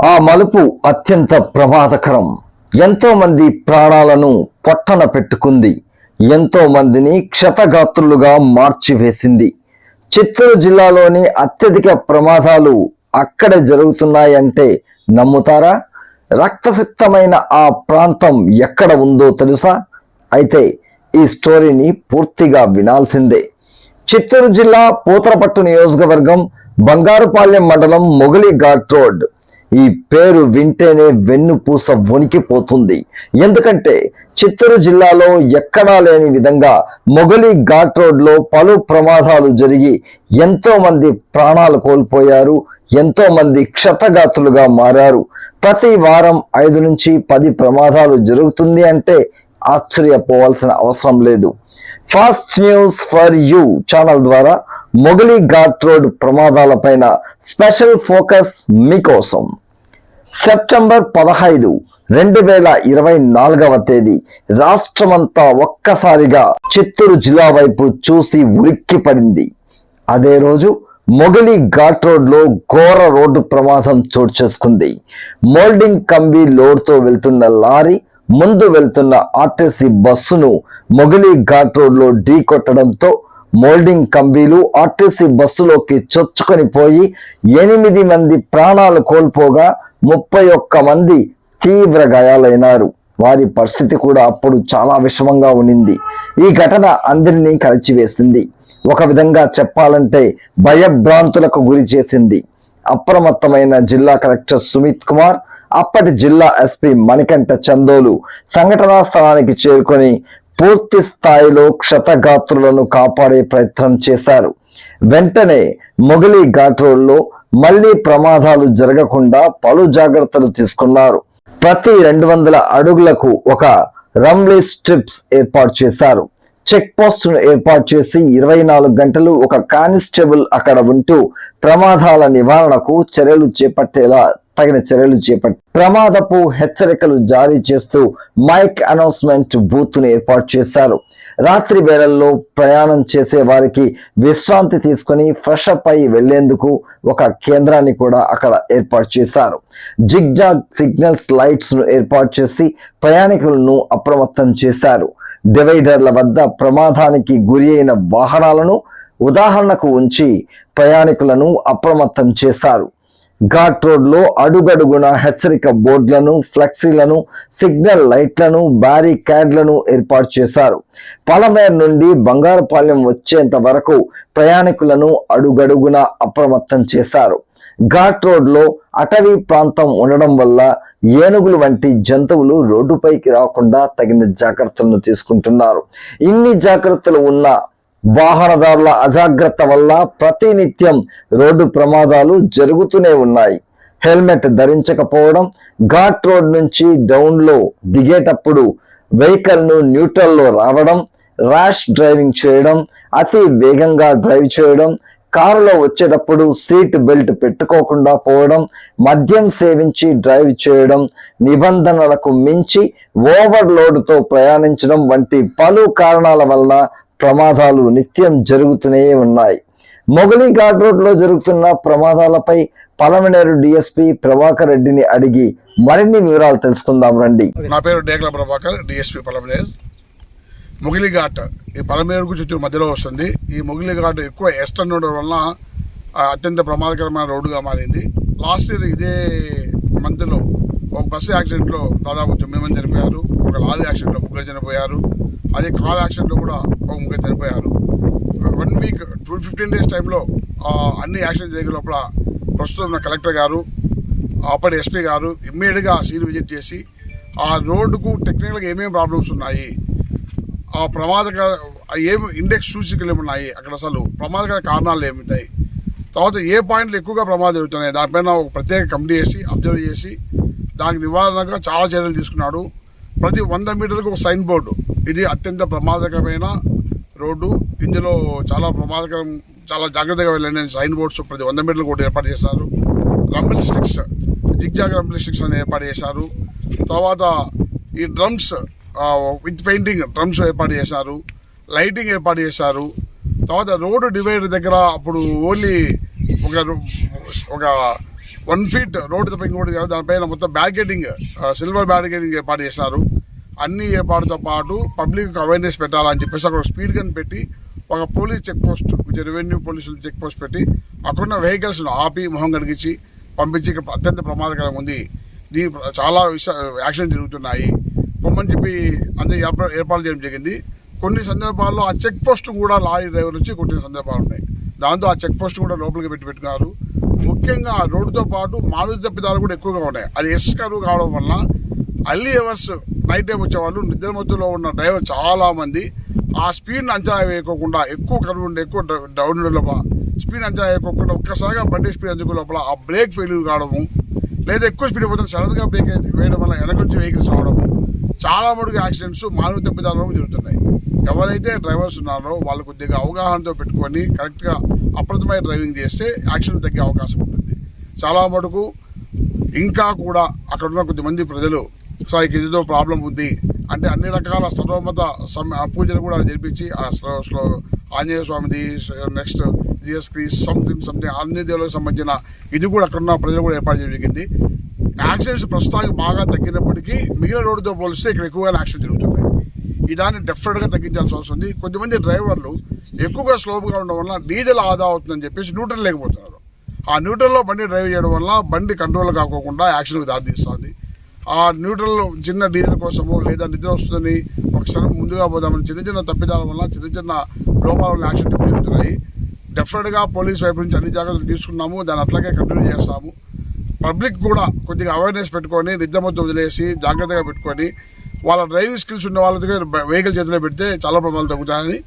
ఆ మలుపు అత్యంత ప్రమాదకరం. ఎంతో మంది ప్రాణాలను పొట్టన పెట్టుకుంది. ఎంతో మందిని క్షతగాత్రులుగా మార్చివేసింది. చిత్తూరు జిల్లాలోని అత్యధిక ప్రమాదాలు అక్కడే జరుగుతున్నాయంటే నమ్ముతారా? రక్తసిక్తమైన ఆ ప్రాంతం ఎక్కడ ఉందో తెలుసా? అయితే ఈ స్టోరీని పూర్తిగా వినాల్సిందే. చిత్తూరు జిల్లా పూతరపట్టు నియోజకవర్గం బంగారుపాలెం మండలం మొగలి ఘాట్ రోడ్. ఈ పేరు వింటేనే వెన్నుపూస వణికిపోతుంది ఎందుకంటే చిత్తూరు జిల్లాలో ఎక్కడా లేని విధంగా మొగలి ఘాట్ రోడ్లో పలు ప్రమాదాలు జరిగి ఎంతో మంది ప్రాణాలు కోల్పోయారు ఎంతో మంది క్షతగాతులుగా మారారు. ప్రతి వారం ఐదు నుంచి పది ప్రమాదాలు జరుగుతుంది అంటే ఆశ్చర్యపోవాల్సిన అవసరం లేదు. Fast news for you channel ద్వారా మొగలి ఘాట్ రోడ్ ప్రమాదాలపైన స్పెషల్ ఫోకస్ మీకోసం. సెప్టెంబర్ పదహైదు రెండు వేల ఇరవై నాలుగవ తేదీ. రాష్ట్రమంతా ఒక్కసారిగా చిత్తూరు జిల్లా వైపు చూసి ఉలిక్కి పడింది అదే రోజు మొగలి ఘాట్ రోడ్లో ఘోర రోడ్డు ప్రమాదం చోటు చేసుకుంది. మోల్డింగ్ కంబి లోడ్తో వెళ్తున్న లారీ ముందు వెళ్తున్న ఆర్టీసీ బస్సును మొగలి ఘాట్ రోడ్లో ఢీ కొట్టడంతో మోల్డింగ్ కంబీలు ఆర్టీసీ బస్సులోకి చొచ్చుకొని పోయి ఎనిమిది మంది ప్రాణాలు కోల్పోగా ముప్పై ఒక్క మంది తీవ్ర గాయాలైనారు. వారి పరిస్థితి కూడా అప్పుడు చాలా విషమంగా ఉండింది ఈ ఘటన అందరినీ కలిచివేసింది. ఒక విధంగా చెప్పాలంటే భయభ్రాంతులకు గురి చేసింది. అప్రమత్తమైన జిల్లా కలెక్టర్ సుమిత్ కుమార్ అప్పటి జిల్లా ఎస్పీ మణికంఠ చందోలు సంఘటనా స్థలానికి చేరుకొని పూర్తి స్థాయిలో క్షతగాత్రులను కాపాడే ప్రయత్నం చేశారు. వెంటనే మొగలి ఘాట్ రోడ్లో మళ్ళీ ప్రమాదాలు జరగకుండా పలు జాగ్రత్తలు తీసుకున్నారు. ప్రతి రెండు వందల అడుగులకు ఒక రమ్లీ స్ట్రిప్స్ ఏర్పాటు చేశారు. చెక్ పోస్ట్ను ఏర్పాటు చేసి ఇరవై నాలుగు గంటలు ఒక కానిస్టేబుల్ అక్కడ ఉంటూ ప్రమాదాల నివారణకు చర్యలు చేపట్టేలా తగిన చర్యలు చేపట్టి ప్రమాదపు హెచ్చరికలు జారీ చేస్తూ మైక్ అనౌన్స్మెంట్ బూత్ను ఏర్పాటు చేశారు. రాత్రి వేళల్లో ప్రయాణం చేసే వారికి విశ్రాంతి తీసుకొని ఫ్రెష్ అప్ అయి వెళ్ళేందుకు ఒక కేంద్రాన్ని కూడా అక్కడ ఏర్పాటు చేశారు. జిగ్జాగ్ సిగ్నల్స్ లైట్స్ను ఏర్పాటు చేసి ప్రయాణికులను అప్రమత్తం చేశారు. డివైడర్ల వద్ద ప్రమాదానికి గురి అయిన వాహనాలను ఉదాహరణకు ఉంచి ప్రయాణికులను అప్రమత్తం చేశారు. ఘాట్ రోడ్లో అడుగడుగున హెచ్చరిక బోర్డులను ఫ్లెక్సీలను సిగ్నల్ లైట్లను బ్యారికేడ్లను ఏర్పాటు చేశారు. పలమేర్ నుండి బంగారుపాలెం వచ్చేంత వరకు ప్రయాణికులను అడుగడుగున అప్రమత్తం చేశారు. ఘాట్ రోడ్లో అటవీ ప్రాంతం ఉండడం వల్ల ఏనుగులు వంటి జంతువులు రోడ్డుపైకి రాకుండా తగిన జాగ్రత్తలను తీసుకుంటున్నారు. ఇన్ని జాగ్రత్తలు ఉన్న వాహనదారుల అజాగ్రత్త వల్ల ప్రతినిత్యం రోడ్డు ప్రమాదాలు జరుగుతూనే ఉన్నాయి. హెల్మెట్ ధరించకపోవడం ఘాట్ రోడ్ నుంచి డౌన్లో దిగేటప్పుడు వెహికల్ను న్యూట్రల్లో రావడం ర్యాష్ డ్రైవింగ్ చేయడం అతి వేగంగా డ్రైవ్ చేయడం కారులో వచ్చేటప్పుడు సీట్ బెల్ట్ పెట్టుకోకుండా పోవడం మద్యం సేవించి డ్రైవ్ చేయడం నిబంధనలకు మించి ఓవర్లోడ్తో ప్రయాణించడం వంటి పలు కారణాల వల్ల ప్రమాదాలు నిత్యం జరుగుతూనే ఉన్నాయి. మొగలి ఘాట్ రోడ్లో జరుగుతున్న ప్రమాదాలపై పలమనేరు డిఎస్పీ ప్రభాకర్ రెడ్డిని అడిగి మరిన్ని వివరాలు తెలుసుకుందాం రండి. నా పేరు డేగల ప్రభాకర్ డిఎస్పీ పలమనేర్. మొగిలి ఘాట్ ఈ పలమనేరుకు చుట్టూ మధ్యలో వస్తుంది. ఈ మొగిలి ఘాట్ ఎక్కువ ఎస్టర్న్ ఉండడం వలన అత్యంత ప్రమాదకరమైన రోడ్డుగా మారింది. లాస్ట్ ఇయర్ ఇదే మంత్లో ఒక బస్సు యాక్సిడెంట్లో దాదాపు తొమ్మిది మంది చనిపోయారు. ఒక లారీ యాక్సిడెంట్లో ముగ్గురు చనిపోయారు. అదే కార్ యాక్సిడెంట్లో కూడా ఒక ముగ్గురు చనిపోయారు. One week two fifteen days టైంలో అన్ని యాక్సిడెంట్ జరిగే లోపల ప్రస్తుతం ఉన్న కలెక్టర్ గారు అప్పటి ఎస్పీ గారు ఇమ్మీడియట్గా సీన్ విజిట్ చేసి ఆ రోడ్డుకు టెక్నికల్గా ఏమేమి ప్రాబ్లమ్స్ ఉన్నాయి ఆ ప్రమాదకర ఏమి ఇండెక్స్ సూచికలు ఏమున్నాయి అక్కడ అసలు ప్రమాదకర కారణాలు ఏమిటాయి తర్వాత ఏ పాయింట్లు ఎక్కువగా ప్రమాదం జరుగుతున్నాయి దానిపైన ఒక ప్రత్యేక కమిటీ చేసి అబ్జర్వ్ చేసి దానికి నివారణగా చాలా చర్యలు తీసుకున్నాడు. ప్రతి వంద మీటర్లకు ఒక సైన్ బోర్డు. ఇది అత్యంత ప్రమాదకరమైన రోడ్డు. ఇందులో చాలా ప్రమాదకరం చాలా జాగ్రత్తగా వెళ్ళండి సైన్ బోర్డ్స్ ప్రతి వంద మీటర్లు కూడా ఏర్పాటు చేశారు. Rumble sticks zigzag rumble sticks అని ఏర్పాటు చేశారు. తర్వాత ఈ డ్రమ్స్ విత్ పెయింటింగ్ డ్రమ్స్ ఏర్పాటు చేశారు. లైటింగ్ ఏర్పాటు చేశారు. తర్వాత రోడ్డు డివైడర్ దగ్గర అప్పుడు ఓన్లీ ఒక ఒక వన్ ఫీట్ రోడ్డు తప్ప ఇంకోటి దానిపైన మొత్తం బ్యారికేడింగ్ సిల్వర్ బ్యారికేడింగ్ ఏర్పాటు చేశారు అన్ని ఏర్పాటుతో పాటు పబ్లిక్ అవేర్నెస్ పెట్టాలని చెప్పేసి అక్కడ స్పీడ్ గన్ పెట్టి ఒక పోలీస్ చెక్ పోస్ట్ రెవెన్యూ పోలీసులు చెక్ పోస్ట్ పెట్టి అక్కడున్న వెహికల్స్ను ఆపి మొహం కడిగించి పంపించి అత్యంత ప్రమాదకరంగా ఉంది. దీని చాలా విష యాక్సిడెంట్ జరుగుతున్నాయి. పొమ్మని చెప్పి అన్ని ఏర్పాటు చేయడం జరిగింది. కొన్ని సందర్భాల్లో ఆ చెక్ పోస్ట్ కూడా లారీ డ్రైవర్ వచ్చి కొట్టిన సందర్భాలు ఉన్నాయి. దాంతో ఆ చెక్ పోస్ట్ కూడా లోపలికి పెట్టి పెట్టుకున్నారు. ముఖ్యంగా ఆ రోడ్డుతో పాటు మానవ తప్పిదాలు కూడా ఎక్కువగా ఉన్నాయి. అది ఎస్ కరువు కావడం వల్ల అల్లీ అవర్స్ నైట్ టైం వచ్చేవాళ్ళు నిద్ర మధ్యలో ఉన్న డ్రైవర్ చాలా మంది. ఆ స్పీడ్ని అంచనా వేయకోకుండా ఎక్కువ కరువు ఉండే ఎక్కువ డౌన్ లోపల స్పీడ్ అంచనా వేయకోకుండా ఒక్కసారిగా బండి స్పీడ్ అందుకు లోపల ఆ బ్రేక్ ఫెయిల్యూర్ కావడము లేదా ఎక్కువ స్పీడ్ పోతే సడన్గా బ్రేక్ వేయడం వల్ల వెనక నుంచి వెహికల్స్ రావడము చాలా మటుకు యాక్సిడెంట్స్ మానవ తప్పిదాలు జరుగుతున్నాయి. ఎవరైతే డ్రైవర్స్ ఉన్నారో వాళ్ళు కొద్దిగా అవగాహనతో పెట్టుకొని కరెక్ట్గా అప్రతమైన డ్రైవింగ్ చేస్తే యాక్సిడెంట్ తగ్గే అవకాశం ఉంటుంది. చాలా మటుకు ఇంకా కూడా అక్కడ ఉన్న కొద్దిమంది ప్రజలు సార్ ఇక ఏదో ప్రాబ్లం ఉంది. అంటే అన్ని రకాల సర్వమత సమ్- పూజలు కూడా జరిపించి ఆ స్లో స్లో ఆంజనేయ స్వామిది నెక్స్ట్ జిఎస్ క్రీస్ సంథింగ్ సంథింగ్ అన్ని దేవులకు సంబంధించిన ఇది కూడా అక్కడ ఉన్న ప్రజలు కూడా ఏర్పాటు చేయడం జరిగింది. యాక్సిడెంట్స్ ప్రస్తుతానికి బాగా తగ్గినప్పటికీ మిగిలిన రోడ్డుతో పోలిస్తే ఇక్కడ ఎక్కువగా యాక్సిడెంట్ జరుగుతున్నాయి. ఈ దాన్ని డెఫినెట్గా తగ్గించాల్సి వస్తుంది కొద్దిమంది డ్రైవర్లు ఎక్కువగా స్లోగా ఉండడం వల్ల డీజిల్ ఆదా అవుతుందని చెప్పేసి న్యూట్రల్ లేకపోతున్నారు. ఆ న్యూట్రల్లో బండి డ్రైవ్ చేయడం వల్ల బండి కంట్రోల్ కాకోకుండా యాక్సిడెంట్కి దారితీస్తుంది. ఆ న్యూట్రల్ చిన్న డీజిల్ కోసము లేదా నిద్ర వస్తుందని ఒక క్షణం ముందుగా పోదామని చిన్న చిన్న తప్పిదాల వల్ల చిన్న చిన్న లోపాల వల్ల యాక్సిడెంట్ జరుగుతున్నాయి డెఫినెట్గా పోలీస్ వైపు నుంచి అన్ని జాగ్రత్తలు తీసుకున్నాము. దాన్ని అట్లాగే కంటిన్యూ చేస్తాము. పబ్లిక్ కూడా కొద్దిగా అవేర్నెస్ పెట్టుకొని నిద్రమొద్దు వదిలేసి జాగ్రత్తగా పెట్టుకొని వాళ్ళ డ్రైవింగ్ స్కిల్స్ ఉన్న వాళ్ళ దగ్గర వెహికల్ చేతిలో పెడితే చాలా ప్రమాదాలు తగ్గుతాయని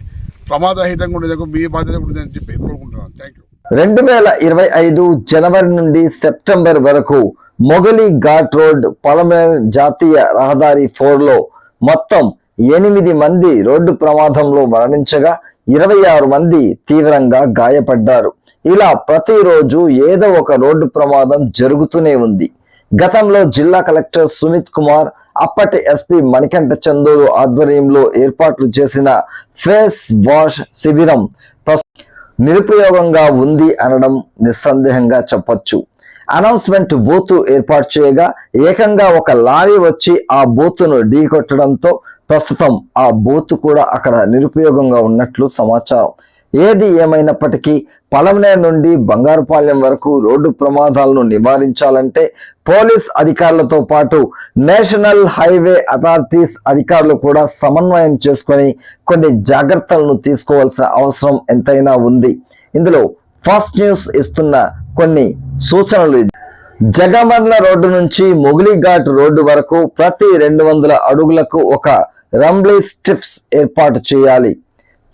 ప్రమాదరహితంగా ఉండేందుకు మీ బాధ్యత ఉండదని చెప్పి కోరుకుంటున్నాను. థ్యాంక్ యూ రెండు వేల ఇరవై ఐదు జనవరి నుండి సెప్టెంబర్ వరకు మొగలి ఘాట్ రోడ్ పొలమేర్ జాతీయ రహదారి ఫోర్లో మొత్తం ఎనిమిది మంది రోడ్డు ప్రమాదంలో మరణించగా ఇరవై ఆరు మంది తీవ్రంగా గాయపడ్డారు. ఇలా ప్రతిరోజు ఏదో ఒక రోడ్డు ప్రమాదం జరుగుతూనే ఉంది. గతంలో జిల్లా కలెక్టర్ సుమిత్ కుమార్ అప్పటి ఎస్పీ మణికంఠ చందూరు ఆధ్వర్యంలో ఏర్పాట్లు చేసిన ఫేస్ వాష్ శిబిరం నిరుపయోగంగా ఉంది అనడం నిస్సందేహంగా చెప్పొచ్చు. అనౌన్స్మెంట్ బూత్ ఏర్పాటు చేయగా ఏకంగా ఒక లారీ వచ్చి ఆ బూత్ను ఢీకొట్టడంతో ప్రస్తుతం ఆ బూత్ కూడా అక్కడ నిరుపయోగంగా ఉన్నట్లు సమాచారం. ఏది ఏమైనప్పటికీ పలమనే నుండి బంగారుపాలెం వరకు రోడ్డు ప్రమాదాలను నివారించాలంటే పోలీస్ అధికారులతో పాటు నేషనల్ హైవే అథారిటీస్ అధికారులు కూడా సమన్వయం చేసుకొని కొన్ని జాగ్రత్తలను తీసుకోవాల్సిన అవసరం ఎంతైనా ఉంది. ఇందులో ఫస్ట్ న్యూస్ ఇస్తున్న కొన్ని సూచనలు జగమర్ల రోడ్డు నుంచి మొగిలిఘాట్ రోడ్డు వరకు ప్రతి రెండు వందల అడుగులకు ఒక రంబ్లీ స్ట్రిప్స్ ఏర్పాటు చేయాలి.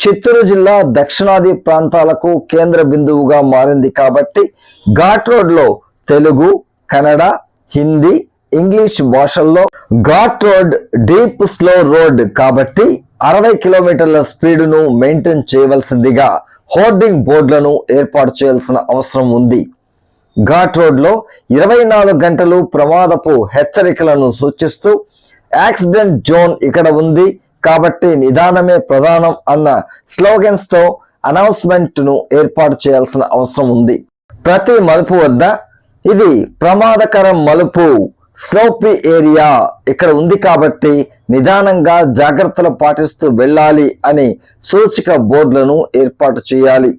చిత్తూరు జిల్లా దక్షిణాది ప్రాంతాలకు కేంద్ర బిందువుగా మారింది కాబట్టి ఘాట్ రోడ్లో తెలుగు కన్నడ హిందీ ఇంగ్లీష్ భాషల్లో ghat road deep slow road కాబట్టి అరవై కిలోమీటర్ల స్పీడును మెయింటైన్ చేయవలసిందిగా హోర్డింగ్ బోర్డులను ఏర్పాటు చేయాల్సిన అవసరం ఉంది. ఘాట్ రోడ్లో ఇరవై నాలుగు గంటలు ప్రమాదపు హెచ్చరికలను సూచిస్తూ యాక్సిడెంట్ జోన్ ఇక్కడ ఉంది. కాబట్టి నిదానమే ప్రధానం అన్న స్లోగన్స్తో అనౌన్స్మెంట్ను ఏర్పాటు చేయాల్సిన అవసరం ఉంది. ప్రతి మలుపు వద్ద ఇది ప్రమాదకరం మలుపు స్లోపీ ఏరియా ఇక్కడ ఉంది కాబట్టి నిదానంగా జాగ్రత్తలు పాటిస్తూ వెళ్ళాలి అని సూచిక బోర్డులను ఏర్పాటు చేయాలి.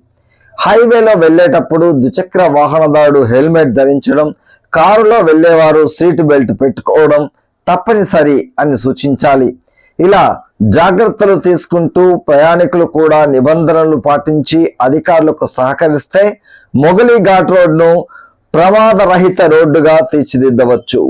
హైవేలో వెళ్ళేటప్పుడు ద్విచక్ర వాహనదారుడు హెల్మెట్ ధరించడం కారులో వెళ్ళేవారు సీట్ బెల్ట్ పెట్టుకోవడం తప్పనిసరి అని సూచించాలి. ఇలా జాగ్రత్తలు తీసుకుంటూ ప్రయాణికులు కూడా నిబంధనలు పాటించి అధికారులకు సహకరిస్తే మొగలి ఘాట్ రోడ్ను ప్రమాదరహిత రోడ్డుగా తీర్చిదిద్దవచ్చు.